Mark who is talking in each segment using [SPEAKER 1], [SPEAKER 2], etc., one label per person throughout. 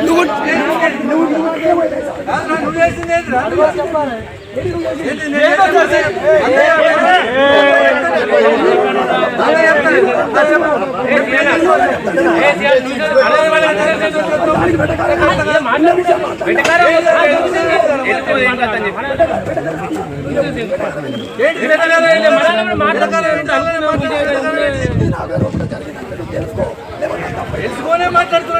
[SPEAKER 1] నువ్వు నువ్వేసింది ఏంటిరా? ఏంటి? వెనకాల ఏంటి? అల్లనే మాట్లాడు. తెలుసుకునే మాట్లాడుతున్నా నేను తెలుసుకునే ఎందుకు మాట్లాడతాను ఎట్లా మాట్లాడతాను? ఎట్లా మాట్లాడతాను?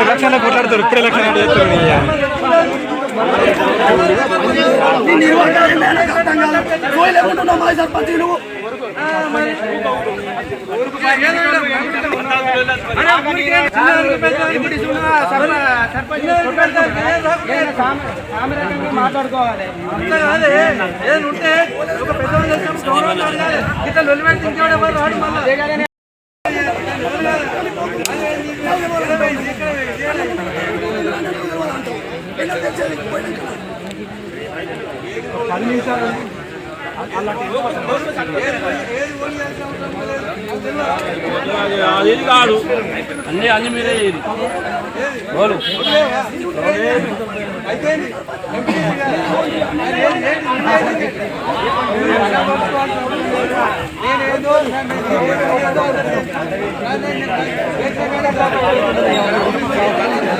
[SPEAKER 1] లక్షల నువ్వు
[SPEAKER 2] కొట్లాడతారు ఇప్పుడే లక్షణ
[SPEAKER 1] నీ మా సర్పంచ్ నువ్వు
[SPEAKER 3] మాట్లాడుకోవాలి.
[SPEAKER 1] ఉంటే ఒక పెద్ద ఇట్లా లొల్లి రాడు
[SPEAKER 2] అది కాదు అన్ని అన్ని మీరే చేయదు బోలు
[SPEAKER 1] మనోరు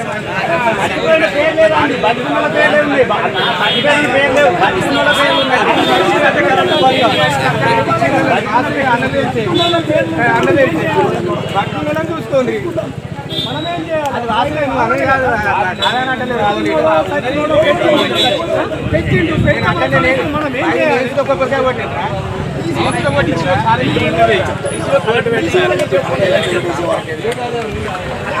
[SPEAKER 3] బతుకున్న చూస్తుంది మనమేం చేయాలి అది రాసులే నువ్వు అనే కాదు. కాదనంటే పెట్టిండు పెట్టిండు మనం ఏం చేయాలి?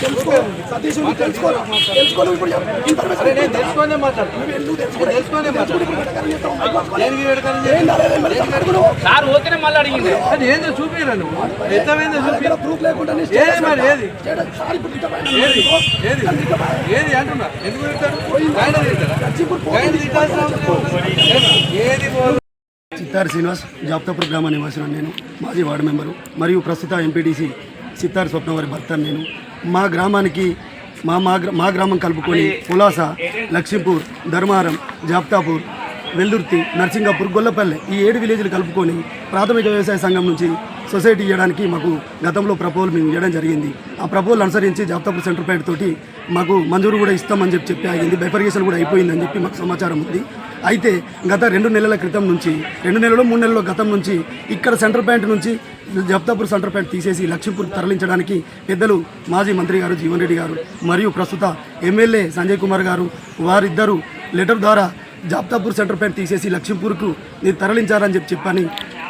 [SPEAKER 1] తెలుసుకో తెలుసుకో నువ్వు ఇప్పుడు ఇన్ఫర్మేషన్ నేను తెలుసుకునే నువ్వు తెలుసుకో
[SPEAKER 2] సార్ ఓకేనే మళ్ళీ అడిగింది
[SPEAKER 1] అది ఏందో చూపిరా నువ్వు ఎంతమైందో చూపి
[SPEAKER 3] ప్రూఫ్ లేకుండా
[SPEAKER 1] ఏది మరి ఏది ఏది ఏది ఏది అంటున్నా ఎందుకు ఏది
[SPEAKER 4] శ్రీనివాస్ జాప్తాపూర్ గ్రామ నివాసిన నేను. మాజీ వార్డు మెంబరు. మరియు ప్రస్తుత ఎంపీటీసీ సిత్తార్ స్వప్న వారి భర్త నేను. మా గ్రామానికి మా మా గ్రా- మా గ్రామం కలుపుకొని పులాస లక్ష్మీపూర్ ధర్మారం జాప్తాపూర్ వెల్దుర్తి నర్సింగాపూర్ గొల్లపల్లె ఈ ఏడు విలేజ్లు కలుపుకొని ప్రాథమిక వ్యవసాయ సంఘం నుంచి సొసైటీ ఇవ్వడానికి మాకు గతంలో ప్రపోజల్ మేము ఇవ్వడం జరిగింది. ఆ ప్రపోజల్ అనుసరించి జాప్తాపూర్ సెంటర్ పేట తోటి మాకు మంజూరు కూడా ఇస్తామని చెప్పి చెప్పి ఆగింది. బైఫర్గేషన్ కూడా అయిపోయిందని చెప్పి మాకు సమాచారం ఉంది. అయితే గత రెండు నెలల క్రితం నుంచి రెండు నెలలు మూడు నెలల గతం నుంచి ఇక్కడ సెంటర్ పాయింట్ నుంచి జబ్తాపూర్ సెంటర్ పాయింట్ తీసేసి లక్ష్మీపూర్ తరలించడానికి పెద్దలు మాజీ మంత్రి గారు జీవన్ రెడ్డి గారు మరియు ప్రస్తుత ఎమ్మెల్యే సంజయ్ కుమార్ గారు వారిద్దరూ లెటర్ ద్వారా జాబ్తాపూర్ సెంటర్ పాయింట్ తీసేసి లక్ష్మీపూర్కు మీరు తరలించారని చెప్పి చెప్పని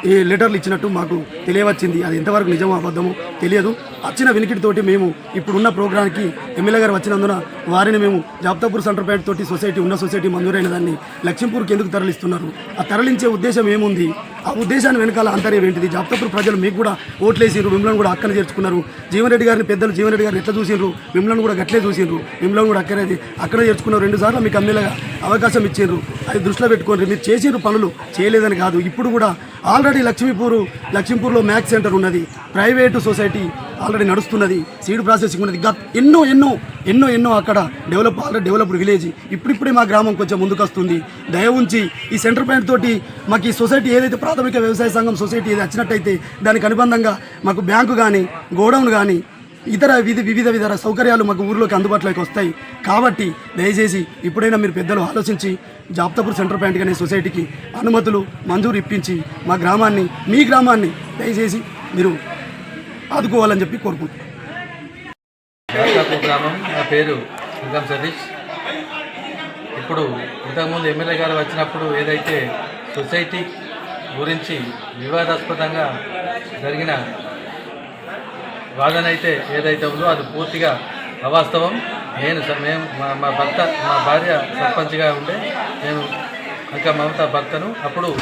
[SPEAKER 4] ఈ లెటర్లు ఇచ్చినట్టు మాకు తెలియవచ్చింది. అది ఎంతవరకు నిజమో అబద్ధమో తెలియదు. వచ్చిన వినికిడితోటి మేము ఇప్పుడున్న ప్రోగ్రాంకి ఎమ్మెల్యే గారు వచ్చినందున వారిని మేము జాబ్తాపూర్ సెంటర్ పాయింట్ తోటి సొసైటీ ఉన్న సొసైటీ మంజూరైన దాన్ని లక్ష్మీపూర్కి ఎందుకు తరలిస్తున్నారు? ఆ తరలించే ఉద్దేశం ఏముంది? ఆ ఉద్దేశాన్ని వెనకాల అంతర్యం ఏంటిది? జాబ్తాపూర్ ప్రజలు మీకు కూడా ఓట్లేసిరు మిమ్మల్ని కూడా అక్కన చేర్చుకున్నారు. జీవన్రెడ్డి గారిని పెద్దలు జీవన్రెడ్డి గారిని ఎట్లా చూసిండ్రు మిమ్మల్ని కూడా గట్లే చూసిండ్రు మిమ్మల్ని కూడా అక్కడే అక్కడే చేర్చుకున్నారు. రెండు సార్లు మీకు ఎమ్మెల్యేగా అవకాశం ఇచ్చిండ్రు అది దృష్టిలో పెట్టుకోండి. మీరు చేసిండ్రు పనులు చేయలేదని కాదు. ఇప్పుడు కూడా ఆల్రెడీ లక్ష్మీపూర్ లక్ష్మీపూర్లో మ్యాథ్స్ సెంటర్ ఉన్నది. ప్రైవేటు సొసైటీ ఆల్రెడీ నడుస్తున్నది సీడ్ ప్రాసెసింగ్ ఉన్నది. గత ఎన్నో ఎన్నో ఎన్నో ఎన్నో అక్కడ డెవలప్ ఆల్రెడీ డెవలప్డ్ విలేజ్. ఇప్పుడిప్పుడే మా గ్రామం కొంచెం ముందుకు వస్తుంది దయ ఉంచి ఈ సెంటర్ పాయింట్ తోటి మాకు ఈ సొసైటీ ఏదైతే ప్రాథమిక వ్యవసాయ సంఘం సొసైటీ ఏది వచ్చినట్టయితే దానికి అనుబంధంగా మాకు బ్యాంకు కానీ గోడౌన్ కానీ ఇతర విధి వివిధ విధ సౌకర్యాలు మాకు ఊర్లోకి అందుబాటులోకి వస్తాయి. కాబట్టి దయచేసి ఇప్పుడైనా మీరు పెద్దలు ఆలోచించి జాప్తాపూర్ సెంటర్ పాయింట్ అనే సొసైటీకి అనుమతులు మంజూరు ఇప్పించి మా గ్రామాన్ని మీ గ్రామాన్ని దయచేసి మీరు ఆదుకోవాలని చెప్పి కోరుకుంటున్నాను
[SPEAKER 1] గ్రామం నా పేరు దుర్గం సతీష్. ఇప్పుడు ఇంతకుముందు ఎమ్మెల్యే గారు వచ్చినప్పుడు ఏదైతే సొసైటీ గురించి వివాదాస్పదంగా జరిగిన వాదన అయితే ఏదైతే ఉందో అది పూర్తిగా అవాస్తవం. నేను స- మేము మా మా భర్త మా భార్య సర్పంచ్గా ఉండే నేను ఇంకా మమత భర్తను. అప్పుడు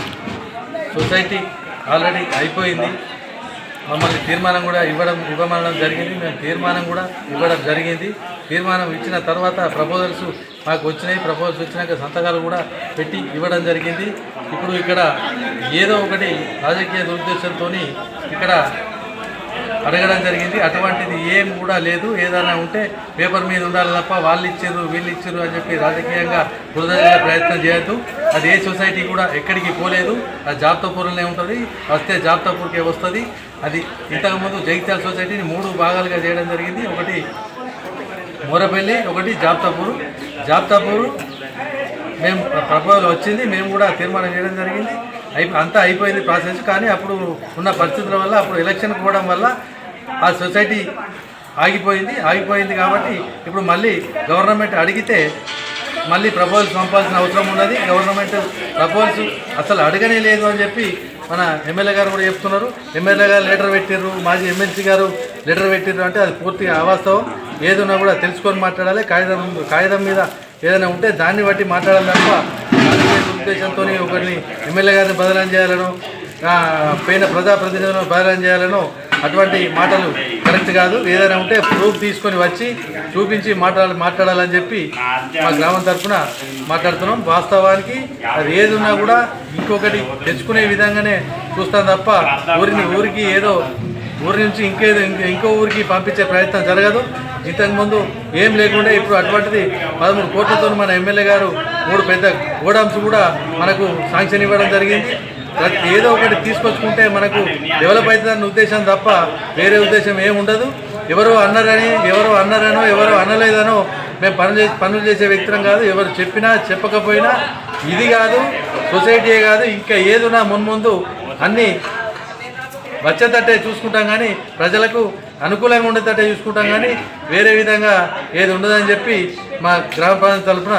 [SPEAKER 1] సొసైటీ ఆల్రెడీ అయిపోయింది. మమ్మల్ని తీర్మానం కూడా ఇవ్వడం ఇవ్వమనడం జరిగింది. మేము తీర్మానం కూడా ఇవ్వడం జరిగింది. తీర్మానం ఇచ్చిన తర్వాత ప్రపోజల్స్ మాకు వచ్చినాయి. ప్రపోజల్స్ వచ్చినాక సంతకాలు కూడా పెట్టి ఇవ్వడం జరిగింది. ఇప్పుడు ఇక్కడ ఏదో ఒకటి రాజకీయ దురుద్దేశంతో ఇక్కడ అడగడం జరిగింది. అటువంటిది ఏం కూడా లేదు. ఏదైనా ఉంటే పేపర్ మీద ఉండాలి తప్ప వాళ్ళు ఇచ్చారు వీళ్ళు ఇచ్చారు అని చెప్పి రాజకీయంగా వృధా ప్రయత్నం చేయొద్దు. అది ఏ సొసైటీ కూడా ఎక్కడికి పోలేదు. అది జాబ్తాపూర్లోనే ఉంటుంది. వస్తే జాబ్తాపూర్కే వస్తుంది. అది ఇంతకుముందు జగిత్యాల సొసైటీని మూడు భాగాలుగా చేయడం జరిగింది. ఒకటి మూరపల్లి ఒకటి జాబ్తాపూర్ జాబ్తాపూర్ మేము ప్రపోజల్ వచ్చింది. మేము కూడా తీర్మానం చేయడం జరిగింది. అయి అంతా అయిపోయింది ప్రాసెస్. కానీ అప్పుడు ఉన్న పరిస్థితుల వల్ల అప్పుడు ఎలక్షన్ పోవడం వల్ల ఆ సొసైటీ ఆగిపోయింది ఆగిపోయింది కాబట్టి ఇప్పుడు మళ్ళీ గవర్నమెంట్ అడిగితే మళ్ళీ ప్రపోజల్స్ పంపాల్సిన అవసరం ఉన్నది. గవర్నమెంట్ ప్రపోజల్స్ అసలు అడగనే లేదు అని చెప్పి మన ఎమ్మెల్యే గారు కూడా చెప్తున్నారు. ఎమ్మెల్యే గారు లెటర్ పెట్టిర్రు మాజీ ఎమ్మెల్సీ గారు లెటర్ పెట్టిర్రు అంటే అది పూర్తిగా అవాస్తవం. ఏదన్నా కూడా తెలుసుకొని మాట్లాడాలి. కాగితం కాగితం మీద ఏదైనా ఉంటే దాన్ని బట్టి మాట్లాడాలి తప్ప ఉద్దేశంతో ఒకరిని ఎమ్మెల్యే గారిని బదలాం చేయాలనో పైన ప్రజాప్రతినిధులను బదలాం చేయాలనో అటువంటి మాటలు కరెక్ట్ కాదు. ఏదైనా ఉంటే ప్రూఫ్ తీసుకొని వచ్చి చూపించి మాట్లాడాలి మాట్లాడాలని చెప్పి మా గ్రామం తరఫున మాట్లాడుతున్నాం. వాస్తవానికి అది ఏది ఉన్నా కూడా ఇంకొకటి తెచ్చుకునే విధంగానే చూస్తాం తప్ప ఊరిని ఊరికి ఏదో ఊరి నుంచి ఇంకేదో ఇంకో ఊరికి పంపించే ప్రయత్నం జరగదు. ఇంతకుముందు ఏం లేకుండా ఇప్పుడు అటువంటిది పదమూడు కోట్లతో మన ఎమ్మెల్యే గారు మూడు పెద్ద గోడామ్స్ కూడా మనకు శాంక్షన్ ఇవ్వడం జరిగింది. ఏదో ఒకటి తీసుకొచ్చుకుంటే మనకు డెవలప్ అవుతుందన్న ఉద్దేశం తప్ప వేరే ఉద్దేశం ఏమి ఉండదు. ఎవరో అన్నారని ఎవరో అన్నారనో ఎవరో అనలేదనో మేము పనులు చేసి పనులు చేసే వ్యక్తులం కాదు. ఎవరు చెప్పినా చెప్పకపోయినా ఇది కాదు సొసైటీయే కాదు. ఇంకా ఏదున్నా మున్ముందు అన్నీ వచ్చేటట్టే చూసుకుంటాం కానీ ప్రజలకు అనుకూలంగా ఉండేటట్టే చూసుకుంటాం కానీ వేరే విధంగా ఏది ఉండదని చెప్పి మా గ్రామ ప్రాంతం తరఫున